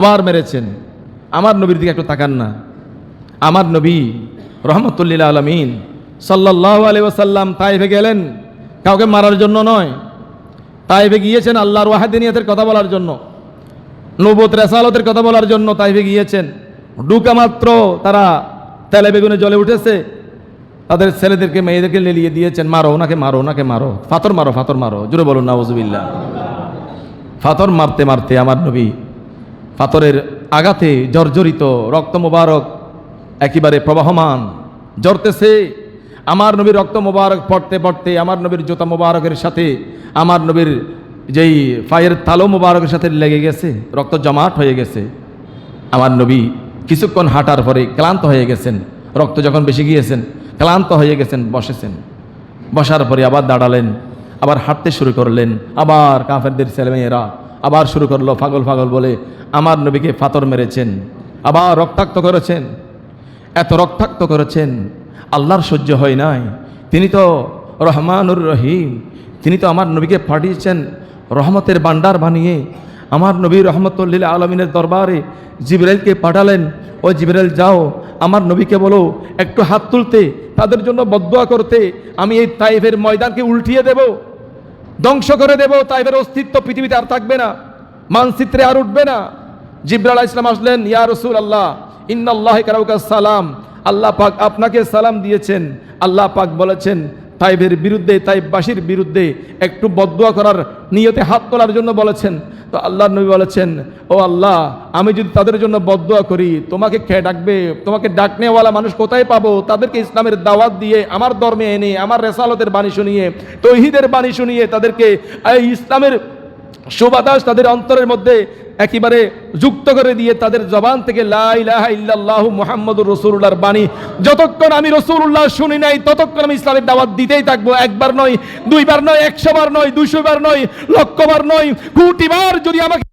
আবার মেরেছেন। আমার নবীর দিকে একটু তাকান না। আমার নবী রহমতুল্লিল আলমিন সাল্লাহ আলি ওসাল্লাম তাইফে গেলেন। কাউকে মারার জন্য নয়। তাইফে গিয়েছেন আল্লাহর ওয়াহাদিনিয়তের কথা বলার জন্য। নবত রেসালতের কথা বলার জন্য তাইফে গিয়েছেন। ডুকা মাত্র তারা তেলে বেগুনে জলে উঠেছে। তাদের ছেলেদেরকে, মেয়েদেরকে লেলিয়ে দিয়েছেন, মারো, ওনাকে মারো ওনাকে মারো। ফাতর মারো ফাতর মারো। জুড়ে বলুন না নাউজুবিল্লাহ। ফাতর মারতে মারতে আমার নবী পাথরের আঘাতে জর্জরিত রক্ত মোবারক একেবারে প্রবাহমান। জড়তেছে আমার নবীর রক্ত মোবারক পড়তে পড়তে, আমার নবীর জুতা মোবারকের সাথে, আমার নবীর যেই ফায়ের তালো মোবারকের সাথে লেগে গেছে, রক্ত জমাট হয়ে গেছে। আমার নবী কিছুক্ষণ হাঁটার পরে ক্লান্ত হয়ে গেছেন, রক্ত যখন বেশি গিয়েছেন, ক্লান্ত হয়ে গেছেন, বসেছেন। বসার পরে আবার দাঁড়ালেন, আবার হাঁটতে শুরু করলেন, আবার কাফেরদের ছেলেমেয়েরা আবার শুরু করল পাগল পাগল বলে, আমার নবীকে ফাতর মেরেছেন, আবার রক্তাক্ত করেছেন। এত রক্তাক্ত করেছেন, আল্লাহর সহ্য হয় নাই। তিনি তো রহমানুর রহিম, তিনি তো আমার নবীকে পাঠিয়েছেন রহমতের বান্ডার বানিয়ে। আমার নবী রহমতুল্লিল আলমিনের দরবারে জিবরাইলকে পাঠালেন, ও জিবরাইল, যাও, আমার নবীকে বলো, একটু হাত তুলতে, তাদের জন্য বদুয়া করতে, আমি এই তাইফের ময়দানকে উল্টিয়ে দেব। ধ্বংস করে দেব তাইবের অস্তিত্ব পৃথিবীতে আর থাকবে না, মানচিত্রে আর উঠবে না। জিব্রাল ইসলাম আসলেন, ইয়া রসুল আল্লাহ ইন্নাল্লাহ কারাউকা সালাম। আল্লাহ পাক আপনাকে সালাম দিয়েছেন, আল্লাহ পাক বলেছেন তাইবের বিরুদ্ধে তাইববাসীর বিরুদ্ধে একটু বদুয়া করার নিয়তে হাত তোলার জন্য বলেছেন। তো আল্লাহ নবী বলেছেন, ও আল্লাহ, আমি যদি তাদের জন্য বদুয়া করি, তোমাকে খে ডাকবে? তোমাকে ডাকনেওয়ালা মানুষ কোথায় পাবো? তাদেরকে ইসলামের দাওয়াত দিয়ে, আমার ধর্মে এনে, আমার রেসালতের বাণী শুনিয়ে, তৈহিদের বাণী শুনিয়ে তাদেরকে ইসলামের সুবাতাস তাদের অন্তরের মধ্যে একেবারে যুক্ত করে দিয়ে তাদের জবান থেকে লা ইলাহা ইল্লাল্লাহু মুহাম্মাদুর রাসূলুল্লাহর বাণী, যতক্ষণ আমি রাসূলুল্লাহ শুনি নাই, ততক্ষণ আমি ইসলামের দাওয়াত দিতেই থাকব। একবার নয়, দুইবার নয়, একশো বার নয়, দুইশো বার নয় লক্ষবার নয় কোটিবার যদি আমাকে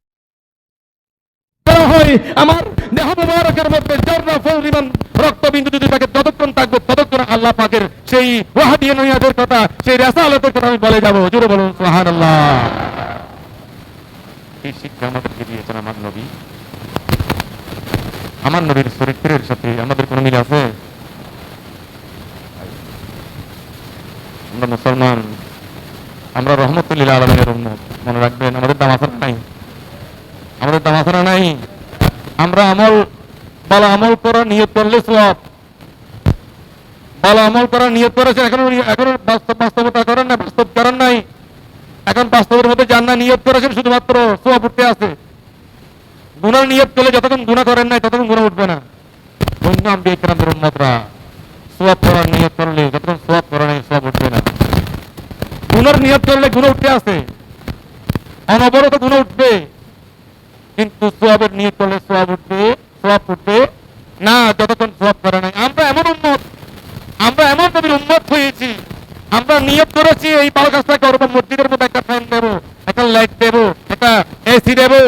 হয়, আমার দেহ মধ্যে রক্তবিন্দু যদি থাকে, ততক্ষণ থাকব, ততক্ষণ আল্লাহ পাকের সেই ওয়াহাদিয়ানের কথা, সেই রেসালতের কথা আমি বলে যাব। জোরে বলুন, সুবহানাল্লাহ। এই শিক্ষা আমাদেরকে দিয়েছেন আমার নবী আমার নবীর চরিত্রের সাথে আমাদের কোনো মিল আছে আমরা মুসলমান আমরা রহমতুল্লিল আলমের উন্মত মনে রাখবেন আমাদের দাম নাই আমাদের দাম নাই আমরা আমল ভালো আমল করা নিয়ত করলে সব ভালো আমল করা নিয়ত করেছেন এখনও এখনও বাস্তব বাস্তবতা করেন না বাস্তব করেন নাই এখন বাস্তবের মধ্যে যান না নিয়ত করেছেন শুধুমাত্র উঠতে আছে। গুনার নিয়ত করলে যতক্ষণ গুণা করেন নাই, ততক্ষণ গুণা উঠবে না। ইকরামের উম্মতরা সোয়াব করার নিয়ত করলে যতক্ষণ সোয়াব নাই সোয়াব উঠবে না। গুনার নিয়ত করলে উঠতে আছে। অনবরত উঠবে। কিন্তু সোয়াবের নিয়ত করলে সোয়াব উঠবে সোয়াব উঠবে না, যতক্ষণ সোয়াব করে নাই। আমরা এমন উন্মত আমরা এমন নবীর উন্মত হয়েছি আমরা নিয়োগ করেছি, এই বারো কাজটা করব মসজিদের মধ্যে একটা ফ্যান দেবো, একটা লাইট দেবো, একটা এসি দেবো,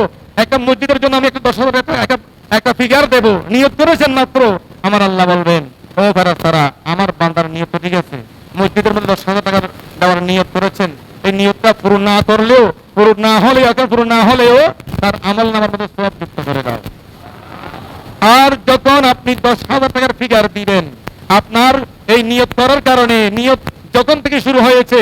একটা মসজিদের জন্য আমি একটা দশ হাজার একটা একটা ফিগার দেবো। নিয়োগ করেছেন মাত্র, আমার আল্লাহ বলবেন, ও ফেরার তারা, আমার বান্দার নিয়োগ ঠিক আছে। মসজিদের মধ্যে দশ হাজার টাকা দেওয়ার নিয়োগ করেছেন। এই নিয়োগটা পুরো না করলেও পুরো না হলেও, এখন পুরো না হলেও, তার আমল নামার মধ্যে সব যুক্ত করে দাও। আর যখন আপনি দশ হাজার টাকার ফিগার দিবেন, আপনার এই নিয়োগ করার কারণে নিয়ত যখন থেকে শুরু হয়েছে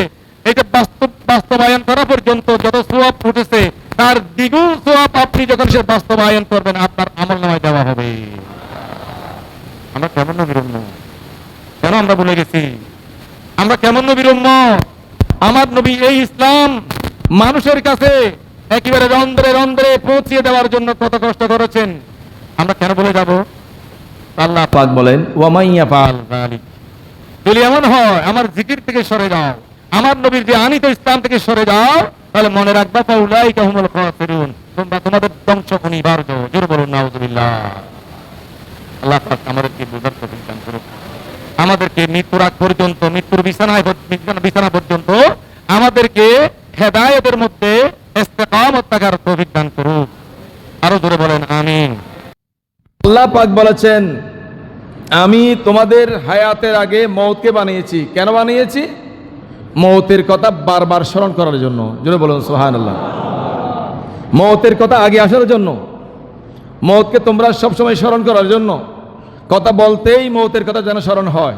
এটা বাস্তব, বাস্তবায়ন করা পর্যন্ত যত সোয়াব উঠেছে তার দ্বিগুণ সোয়াব আপনি যখন সে বাস্তবায়ন করবেন, আপনার আমল নামায় দেওয়া হবে আমরা কেমন উম্মত? কেন আমরা ভুলে গেছি আমরা কেমন উম্মত? আমার নবী এই ইসলাম মানুষের কাছে একেবারে রন্ধ্রে রন্ধ্রে পৌঁছিয়ে দেওয়ার জন্য কত কষ্ট করেছেন আমরা কেন বলে যাব আল্লাহ পাক বলেন ওয়ামাইয়া পাল। যদি এমন হয়, আমার জিকির থেকে সরে যাও। আমার নবীর যে আনিত ইসলাম থেকে সরে যাও, তাহলে মনে রাখবা পাউলাই কাহুমুল খাসিরুন। তোমরা তোমাদের ধ্বংস খুনিবার যাও জোর বলুন, নাউজুবিল্লাহ। আল্লাহ পাক আমাদেরকে বুঝার দান করুন আমাদেরকে মৃত্যুর আগ পর্যন্ত, মৃত্যুর বিছানায় বিছানা- পর্যন্ত আমাদেরকে হেদায়েতের মধ্যে ইস্তেকামত থাকার তৌফিক করুক। আরও জোরে বলেন, আমিন। আল্লাহ পাক বলেছেন আমি তোমাদের হায়াতের আগে মৌতকে বানিয়েছি। কেন বানিয়েছি? মৌতের কথা বারবার স্মরণ করার জন্য। জন্য বলুন সোহান আল্লাহ মৌতের কথা আগে আসার জন্য। মৌতকে তোমরা সবসময় স্মরণ করার জন্য। কথা বলতেই মৌতের কথা যেন স্মরণ হয়।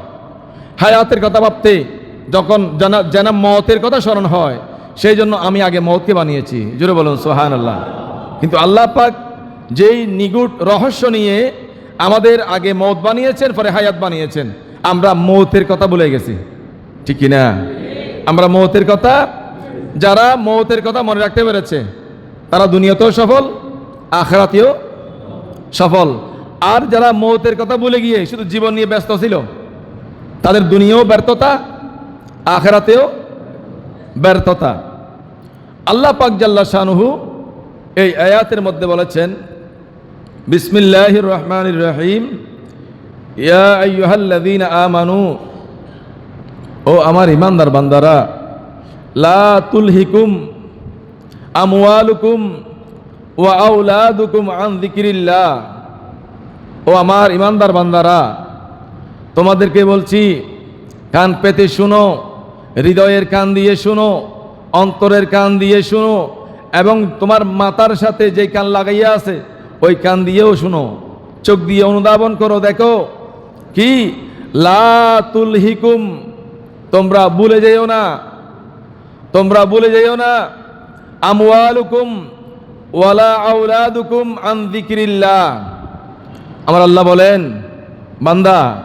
হায়াতের কথা ভাবতে যখন যেন যেন মতের কথা স্মরণ হয়, সেই জন্য আমি আগে মৌতকে বানিয়েছি। জুড়ে বলুন সোহান আল্লাহ কিন্তু আল্লাহ পাক যেই নিগুট রহস্য নিয়ে আমাদের আগে মত বানিয়েছেন, পরে হায়াত বানিয়েছেন। আমরা মৌতের কথা ভুলে গেছি। ঠিক না? আমরা মৌতের কথা, যারা মৌতের কথা মনে রাখতে পেরেছে, তারা দুনিয়াতেও সফল, আখরাতেও সফল। আর যারা মৌতের কথা ভুলে গিয়ে শুধু জীবন নিয়ে ব্যস্ত ছিল, তাদের দুনিয়াও ব্যর্থতা, আখেরাতেও ব্যর্থতা। আল্লাহ পাক জাল্লা শাহনুহু এই আয়াতের মধ্যে বলেছেন বিসমিল্লাহ রহমান রহিম। ইয়া আইয়ুহাল্লাযীনা আমানু। ও আমার ইমানদার বান্দারা, লা তুলহিকুম আমওয়ালুকুম ওয়া আউলাদুকুম আন যিকরিল্লাহ। ও আমার ইমানদার বান্দারা, তোমাদেরকে বলছি, কান পেতে শুনো, হৃদয়ের কান দিয়ে শুনো, অন্তরের কান দিয়ে শুনো, এবং তোমার মাতার সাথে যে কান লাগাইয়া আছে ওই কান দিয়েও শুনো, চোখ দিয়ে অনুধাবন করো, দেখো। কি? লা তুলহিকুম, তোমরা ভুলে যেও না। তোমরা ভুলে যেও না। আমওয়ালুকুম ওয়ালা আউলাদুকুম আন যিকরিল্লাহ। আমার আল্লাহ বলেন, বান্দা,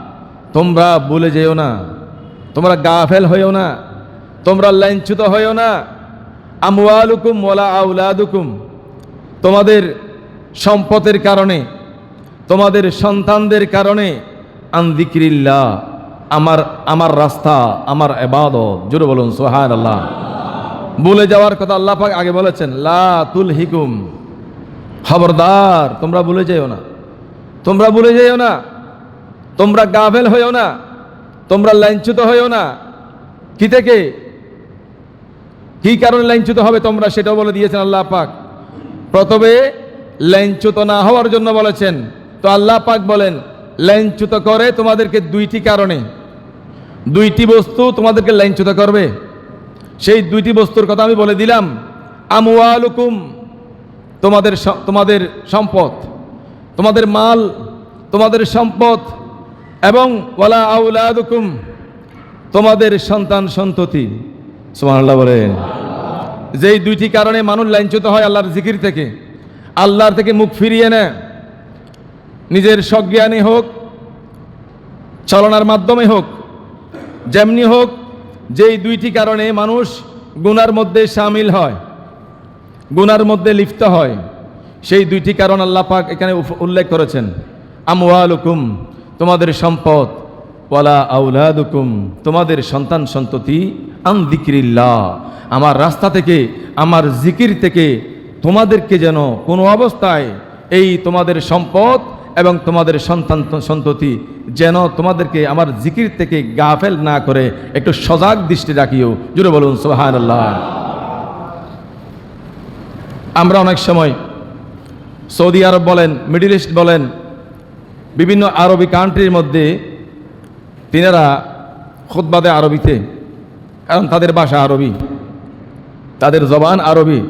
তোমরা ভুলে যেও না। তোমরা গাফেল হইও না। তোমরা লাইনচ্যুত হইও না। আমওয়ালুকুম ওয়ালা আউলাদুকুম তোমাদের সম্পদের কারণে, তোমাদের সন্তানদের কারণে আন্দিক্রিল্লাহ আমার আমার রাস্তা, আমার এবাদত। জুড়ে বলুন সোহান আল্লাহ বলে যাওয়ার কথা আল্লাহ পাক আগে বলেছেন, লা তুল হিকুম খবরদার, তোমরা ভুলে যেও না। তোমরা ভুলে যেও না। তোমরা গাভেল হইও না। তোমরা লাইনচ্যুত হইও না। কি থেকে? কি কারণে লাইনচ্যুত হবে তোমরা সেটাও বলে দিয়েছেন আল্লাহ পাক। প্রথমে লাইনচ্যুত না হওয়ার জন্য বলেছেন। তো আল্লাহ পাক বলেন লাইনচ্যুত করে তোমাদেরকে দুইটি কারণে। দুইটি বস্তু তোমাদেরকে লাইনচ্যুত করবে। সেই দুইটি বস্তুর কথা আমি বলে দিলাম, আমওয়ালুকুম, তোমাদের তোমাদের সম্পদ, তোমাদের মাল, তোমাদের সম্পদ, এবং ওয়ালা আউলাদুকুম, তোমাদের সন্তান সন্ততি। সুবহানাল্লাহ বলেন। যেই দুইটি কারণে মানুষ লাইনচ্যুত হয় আল্লাহর জিকির থেকে। আল্লাহর থেকে মুখ ফিরিয়ে নেয় নিজের সজ্ঞানী হোক, চলনার মাধ্যমে হোক, যেমনি হোক, যেই দুইটি কারণে মানুষ গুনার মধ্যে সামিল হয়, গুনার মধ্যে লিপ্ত হয়, সেই দুইটি কারণ আল্লাহ পাক এখানে উল্লেখ করেছেন। আমওয়ালুকুম, তোমাদের সম্পদ, ওয়ালা আউলাদুকুম তোমাদের সন্তান সন্ততি, আন দিক্রিল্লাহ আমার রাস্তা থেকে, আমার জিকির থেকে তোমাদেরকে যেন কোনো অবস্থায় এই তোমাদের সম্পদ এবং তোমাদের সন্তান সন্ততি যেন তোমাদেরকে আমার জিকির থেকে গাফেল না করে একটু সজাগ দৃষ্টি রাখিও। জুড়ে বলুন সোহান আল্লাহ আমরা অনেক সময় সৌদি আরব বলেন, মিডিল ইস্ট বলেন, বিভিন্ন আরবি কান্ট্রির মধ্যে তিনারা খুদ্বাদে আরবিতে, কারণ তাদের ভাষা আরবি, তাদের জবান আরবি।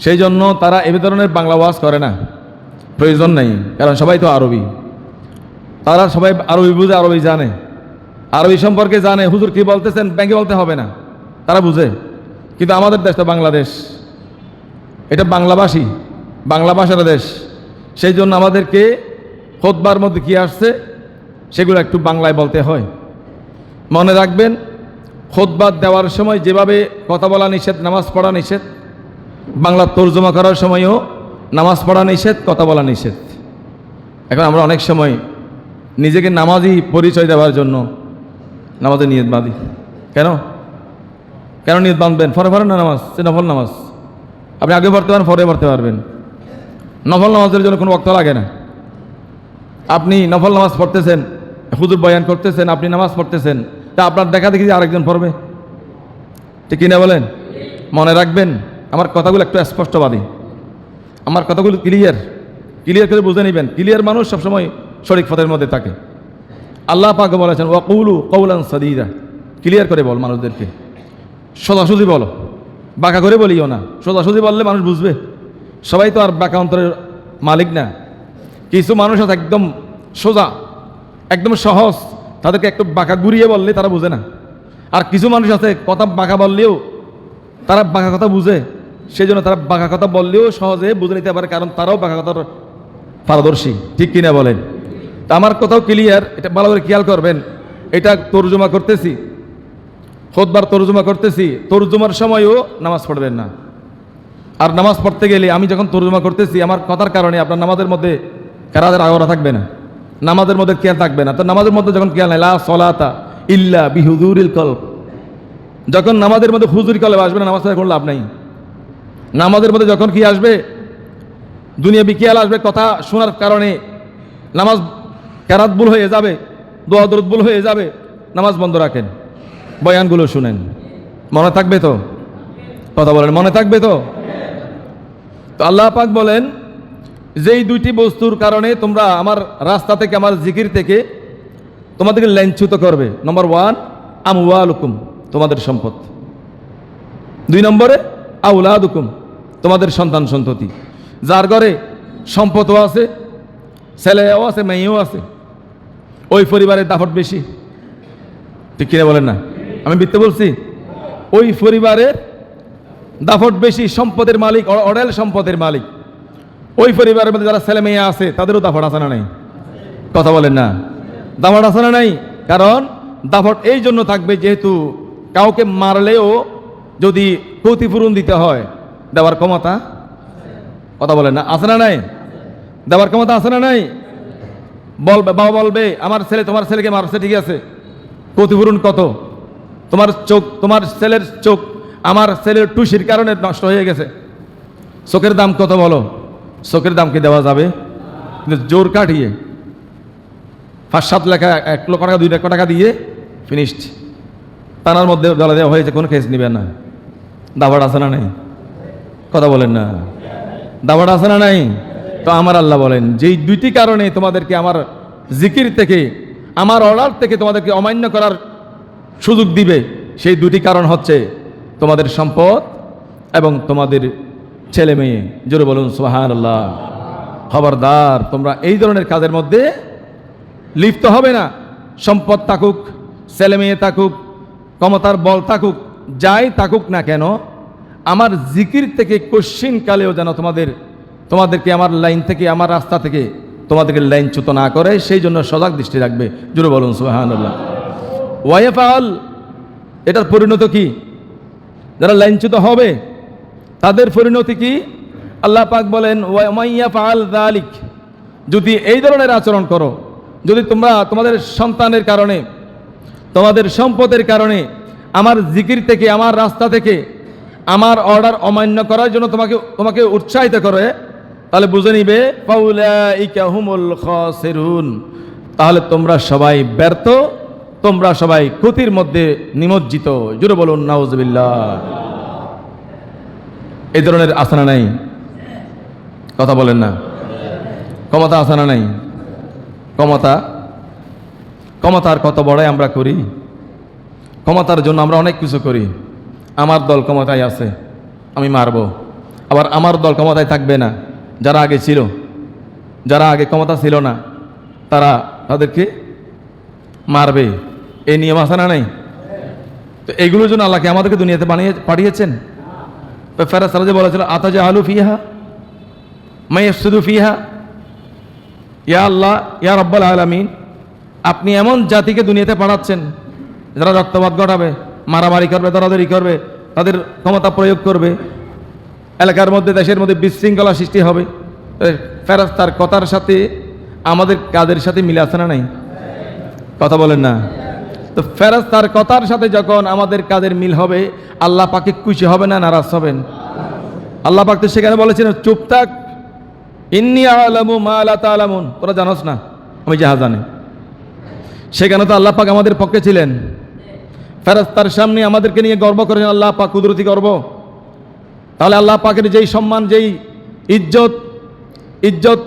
সেই জন্য তারা এ ধরনের বাংলা ওয়াজ করে না। প্রয়োজন নেই, কারণ সবাই তো আরবি। তারা সবাই আরবি বুঝে, আরবি জানে। আরবি সম্পর্কে জানে, হুজুর কি বলতেছেন ব্যাংকে বলতে হবে না। তারা বুঝে। কিন্তু আমাদের দেশ তো বাংলাদেশ। এটা বাংলাভাষী, বাংলা ভাষার দেশ। সেই জন্য আমাদেরকে খোদবার মধ্যে কি আসছে, সেগুলো একটু বাংলায় বলতে হয়। মনে রাখবেন খোদবাদ দেওয়ার সময় যেভাবে কথা বলা নিষেধ, নামাজ পড়া নিষেধ বাংলা তর্জমা করার সময়ও নামাজ পড়া নিষেধ, কথা বলা নিষেধ। এখন আমরা অনেক সময় নিজেকে নামাজি পরিচয় দেওয়ার জন্য নামাজে নিয়ত বাঁধি। কেন? কেন নিয়ত বাঁধবেন? ফরে ফরে না নামাজ? সে নফল নামাজ। আপনি আগে পড়তে পারেন ফরে পড়তে পারবেন। নফল নামাজের জন্য কোনো বক্ত লাগে না। আপনি নফল নামাজ পড়তেছেন, হুজুর বয়ান করতেছেন, আপনি নামাজ পড়তেছেন, তা আপনার দেখা দেখি আরেকজন পড়বে। ঠিক কিনা বলেন? মনে রাখবেন? আমার কথাগুলো একটু স্পষ্টবাদী। আমার কথাগুলো ক্লিয়ার ক্লিয়ার করে বুঝে নেবেন। ক্লিয়ার মানুষ সবসময় শরিক পথের মধ্যে থাকে। আল্লাহ পাক বলেছেন, ওয়াকুলু কৌলান সাদিদা। ক্লিয়ার করে বল মানুষদেরকে। সোজাসুজি বলো। বাঁকা করে বলিও না। সোজাসুজি বললে মানুষ বুঝবে। সবাই তো আর বাঁকা অন্তরের মালিক না। কিছু মানুষ আছে একদম সোজা, একদম সহজ। তাদেরকে একটু বাঁকা ঘুরিয়ে বললে তারা বুঝে না। আর কিছু মানুষ আছে কথা বাঁকা বললেও তারা বাঁকা কথা বুঝে। সেই জন্য তারা বাঁকা কথা বললেও সহজে বুঝে নিতে পারে, কারণ তারাও বাঁকা কথার পারদর্শী। ঠিক কিনা বলেন? তা আমার কথাও ক্লিয়ার এটা ভালো করে খেয়াল করবেন। এটা তর্জমা করতেছি। খোদবার তর্জমা করতেছি। তর্জমার সময়ও নামাজ পড়বেন না। আর নামাজ পড়তে গেলে আমি যখন তর্জমা করতেছি, আমার কথার কারণে আপনার নামাজের মধ্যে কারাদের আগরা থাকবে না। নামাজের মধ্যে খেয়াল থাকবে না। তো নামাজের মধ্যে যখন খেয়াল নাই, লা সলাতা ইল্লা বিহুদুরিল কল্প যখন নামাজের মধ্যে হুজুর কলব, আসবে না, নামাজ পড়ে কোনো লাভ নাই। নামাজের মধ্যে যখন কি আসবে দুনিয়া বিকিয়াল আসবে কথা শোনার কারণে নামাজ কেরাত ভুল হয়ে যাবে, দোয়া হয়ে যাবে, নামাজ বন্ধ রাখেন। বয়ানগুলো শুনেন। মনে থাকবে তো? কথা বলেন, মনে থাকবে তো? তো আল্লাহ পাক বলেন, যেই দুইটি বস্তুর কারণে তোমরা আমার রাস্তা থেকে, আমার জিকির থেকে তোমাদেরকে ল্যাঞ্চ্যুত করবে। নম্বর ওয়ান আমওয়ালুকুম, তোমাদের সম্পদ। দুই নম্বরে আউলাদুকুম তোমাদের সন্তান সন্ততি। যার ঘরে সম্পদও আছে, ছেলেও আছে, মেয়েও আছে, ওই পরিবারের দাফট বেশি। ঠিক কিনা বলেন না? আমি মিথ্যে বলছি? ওই পরিবারের দাফট বেশি, সম্পদের মালিক অডেল সম্পদের মালিক। ওই পরিবারের মধ্যে যারা ছেলে মেয়ে আছে, তাদেরও দাফট আছে না নাই? কথা বলেন না। দাফট আছে না নাই? কারণ দাফট এই জন্য থাকবে যেহেতু কাউকে মারলেও যদি ক্ষতিপূরণ দিতে হয় দেওয়ার ক্ষমতা? কথা বলেন না। আছে না নাই? দেওয়ার ক্ষমতা আছে না নাই? বলবে, বাবা বলবে, আমার ছেলে, তোমার ছেলেকে মারছে ঠিক আছে। ক্ষতিপূরণ কত? তোমার চোখ, তোমার ছেলের চোখ, আমার ছেলের টুসির কারণে নষ্ট হয়ে গেছে। চোখের দাম কত বলো? চোখের দাম কি দেওয়া যাবে? কিন্তু জোর কাটিয়ে পাঁচ সাত লেখা, এক লক্ষ টাকা, দুই লক্ষ টাকা দিয়ে ফিনিশড তানার মধ্যে বলা দেওয়া হয়েছে, কোনো কেস নিবে না। দাবাড় আছে না নাই? কথা বলেন না। দাবাড় আছে না নাই? তো আমার আল্লাহ বলেন, যেই দুইটি কারণে তোমাদেরকে আমার জিকির থেকে, আমার অর্ডার থেকে তোমাদেরকে অমান্য করার সুযোগ দিবে, সেই দুটি কারণ হচ্ছে তোমাদের সম্পদ এবং তোমাদের ছেলে মেয়ে। জোরে বলুন সোহান আল্লাহ খবরদার, তোমরা এই ধরনের কাজের মধ্যে লিপ্ত হবে না। সম্পদ থাকুক, ছেলে মেয়ে থাকুক, ক্ষমতার বল থাকুক, যাই থাকুক না কেন আমার জিকির থেকে কশ্চিন কালেও যেন তোমাদের, তোমাদেরকে আমার লাইন থেকে, আমার রাস্তা থেকে তোমাদেরকে লাইনচ্যুত না করে, সেই জন্য সজাগ দৃষ্টি রাখবে। জুড়ে বলুন সোহান আল্লাহ ওয়াইফাল, এটার পরিণত কি? যারা লাইনচ্যুত হবে, তাদের পরিণতি কি? আল্লাহ পাক বলেন দালিক যদি এই ধরনের আচরণ করো, যদি তোমরা তোমাদের সন্তানের কারণে, তোমাদের সম্পদের কারণে, আমার জিকির থেকে, আমার রাস্তা থেকে আমার অর্ডার অমান্য করার জন্য তোমাকে তোমাকে উৎসাহিত করে, তাহলে বুঝে নিবে তাহলে তোমরা সবাই ব্যর্থ, তোমরা সবাই ক্ষতির মধ্যে নিমজ্জিত। জুড়ে বলুন, নাউজবিল্লাহ। এই ধরনের আসানা নাই। কথা বলেন না। ক্ষমতা আসানা নাই। ক্ষমতা, ক্ষমতার কত বড়াই আমরা করি? ক্ষমতার জন্য আমরা অনেক কিছু করি। আমার দল ক্ষমতায় আছে, আমি মারব। আবার আমার দল ক্ষমতায় থাকবে না, যারা আগে ছিল, যারা আগে ক্ষমতা ছিল না, তারা তাদেরকে মারবে। এই নিয়ম আছে না নাই? তো এইগুলোর জন্য আল্লাহকে আমাদেরকে দুনিয়াতে বানিয়ে, পাঠিয়েছেন। তো ফেরাজ সালাজে বলেছিল আতাজা আলু ফিহা মাইয়াসুদু ফিহা? ইয়া আল্লাহ, ইয়া রব্বাল আলামিন, আপনি এমন জাতিকে দুনিয়াতে পাঠাচ্ছেন, যারা রক্তপাত ঘটাবে। মারামারি করবে, দরাদরি করবে, তাদের ক্ষমতা প্রয়োগ করবে। এলাকার মধ্যে, দেশের মধ্যে বিশৃঙ্খলা সৃষ্টি হবে। ফেরাজ তার কথার সাথে আমাদের কাদের সাথে মিলে আছে না নাই? কথা বলেন না। তো ফেরাজ তার কথার সাথে যখন আমাদের কাজের মিল হবে, আল্লাহ পাকে খুশি হবে না নারাজ হবেন? আল্লাহ পাক তো সেখানে বলেছেন, চুপ থাক। ইন্নি আলামু মা আলা তালামুন। তোরা জানোস না, আমি যাহা জানি। সেখানে তো আল্লাহ পাক আমাদের পক্ষে ছিলেন। ফেরাজ তার সামনে আমাদেরকে নিয়ে গর্ব করেন, আল্লাহ পাক কুদরতি গর্ব। তাহলে আল্লাহ পাকের যেই সম্মান, যেই ইজ্জত ইজ্জত,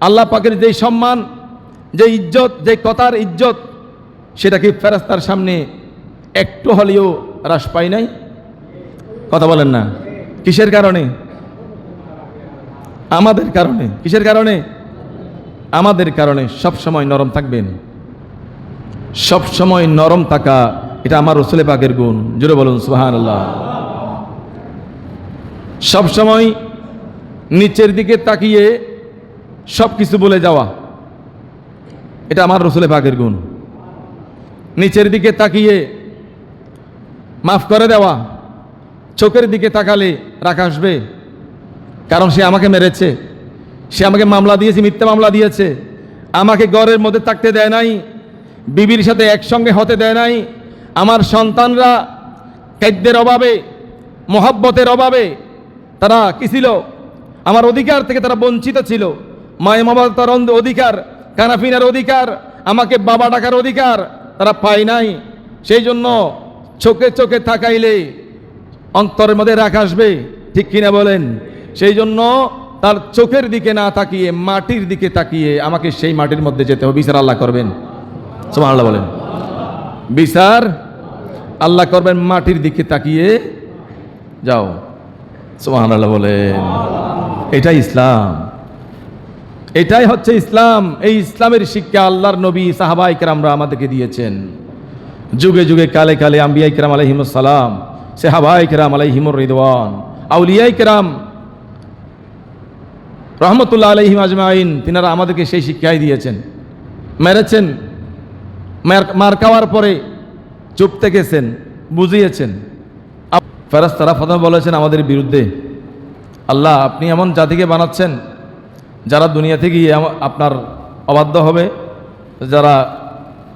আল্লাহ পাকের যেই সম্মান যে ইজ্জত যে কথার ইজ্জত, সেটা কি ফেরাস্তার সামনে একটু হলেও হ্রাস পাই নাই? কথা বলেন না। কিসের কারণে? আমাদের কারণে। কিসের কারণে? আমাদের কারণে সব সময় নরম থাকবেন। সব সময় নরম থাকা এটা আমার রসুলে পাকের গুণ। জুড়ে বলুন সুহান আল্লাহ সব সময় নিচের দিকে তাকিয়ে সব কিছু বলে যাওয়া, এটা আমার রসুলে পাকের গুণ। নিচের দিকে তাকিয়ে মাফ করে দেওয়া, চোখের দিকে তাকালে রাখ আসবে, কারণ সে আমাকে মেরেছে, সে আমাকে মামলা দিয়েছে, মিথ্যা মামলা দিয়েছে, আমাকে ঘরের মধ্যে থাকতে দেয় নাই, বিবির সাথে একসঙ্গে হতে দেয় নাই আমার সন্তানরা খাদ্যের অভাবে, মহব্বতের অভাবে তারা কি ছিল? আমার অধিকার থেকে তারা বঞ্চিত ছিল। মায় মমতার অধিকার, কানাফিনার অধিকার, আমাকে বাবা ডাকার অধিকার তারা পায় নাই। সেই জন্য চোখে চোখে থাকাইলে অন্তরের মধ্যে রাখ আসবে, ঠিক কিনা বলেন? সেই জন্য তার চোখের দিকে না তাকিয়ে, মাটির দিকে তাকিয়ে আমাকে সেই মাটির মধ্যে যেতে হবে। বিচার আল্লাহ করবেন। সুবহান আল্লাহ বলেন। বিচার আল্লাহ করবেন মাটির দিকে তাকিয়ে। যাও। সুবহান আল্লাহ বলেন এটাই ইসলাম। এটাই হচ্ছে ইসলাম। এই ইসলামের শিক্ষা আল্লাহর নবী সাহাবা আমরা আমাদেরকে দিয়েছেন। যুগে যুগে কালে কালে আম্বিয়াই কেরাম আলহিমসালাম সেহাবাই কেরাম আলহিমুর রিদওয়ান, আউলিয়াই কেরাম রহমতুল্লাহ আলহিম আজমাইন, তিনারা আমাদেরকে সেই শিক্ষাই দিয়েছেন। মেরেছেন। মার মার খাওয়ার পরে চুপ থেকেছেন বুঝিয়েছেন। ফেরাজ ফেরাস্তারা ফতম বলেছেন আমাদের বিরুদ্ধে, আল্লাহ আপনি এমন জাতিকে বানাচ্ছেন, যারা দুনিয়াতে গিয়ে আপনার অবাধ্য হবে, যারা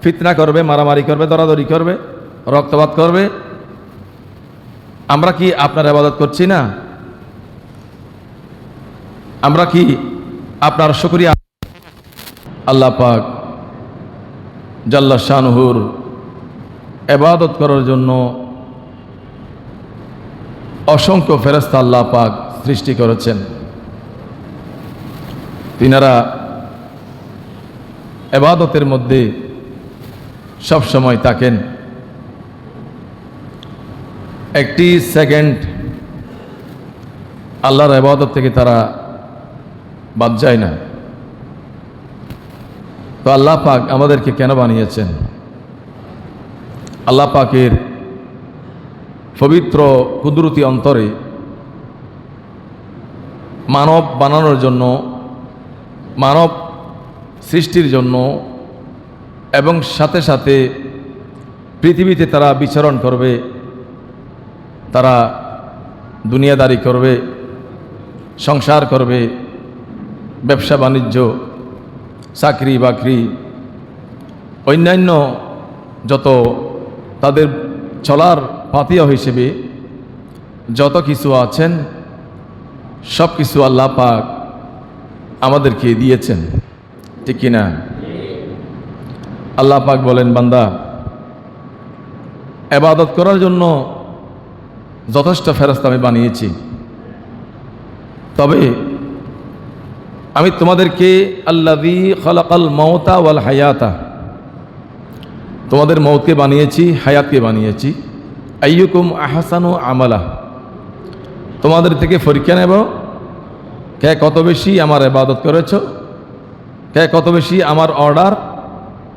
ফিতনা করবে, মারামারি করবে, দরাদরি করবে, রক্তপাত করবে। আমরা কি আপনার আবাদত করছি না? আমরা কি আপনার শুক্রিয়া? আল্লাহ পাক জাল্লা শাহনুহুর এবাদত করার জন্য অসংখ্য ফেরস্তা আল্লাহ পাক সৃষ্টি করেছেন। তিনারা এবাদতের মধ্যে সব সময় থাকেন। একটি সেকেন্ড আল্লাহর এবাদত থেকে তারা বাদ যায় না। তো আল্লাহ পাক আমাদেরকে কেন বানিয়েছেন? আল্লাহ পাকের পবিত্র কুদরতি অন্তরে মানব বানানোর জন্য, মানব সৃষ্টির জন্য এবং সাথে সাথে পৃথিবীতে তারা বিচরণ করবে, তারা দুনিয়াদারি করবে, সংসার করবে, ব্যবসা বাণিজ্য, চাকরি বাকরি, অন্যান্য যত তাদের চলার পাতিয়া হিসেবে যত কিছু আছেন, সব কিছু আল্লাহ পাক আমাদেরকে দিয়েছেন। ঠিক কিনা আল্লাহ পাক বলেন, বান্দা এবাদত করার জন্য যথেষ্ট ফেরস্ত আমি বানিয়েছি। তবে আমি তোমাদেরকে আল্লাদি খলাকাল মমতা ওয়াল হায়াতা তোমাদের মৌতকে বানিয়েছি, হায়াতকে বানিয়েছি। আইয়ুকুম আহসানু আমালা। তোমাদের থেকে পরীক্ষা নেব। কে কত বেশি আমার এবাদত করেছ? কে কত বেশি আমার অর্ডার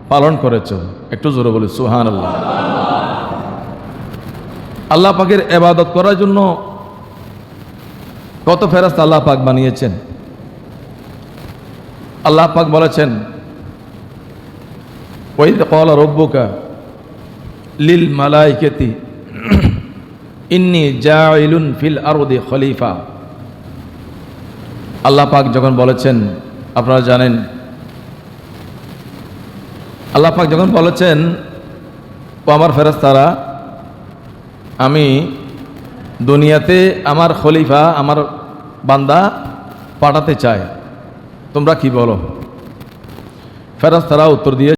পালন করেছ? একটু জোরে বলি সুহান আল্লাহ আল্লাহ পাকের এবাদত করার জন্য কত ফেরাস্ত আল্লাহ পাক বানিয়েছেন? আল্লাহ পাক বলেছেন ওইদ কল রব্বুকা লিল মালাইকেতি ইন্নি জাইলুন ফিল আরদি আল্লাহ পাক যখন বলেছেন, আপনারা জানেন, আল্লাহ পাক যখন বলেছেন, ও আমার ফেরেস্তারা আমি দুনিয়াতে আমার খলিফা, আমার বান্দা পাঠাতে চাই। তোমরা কি বলো? ফেরাস্তারা উত্তর দিয়ে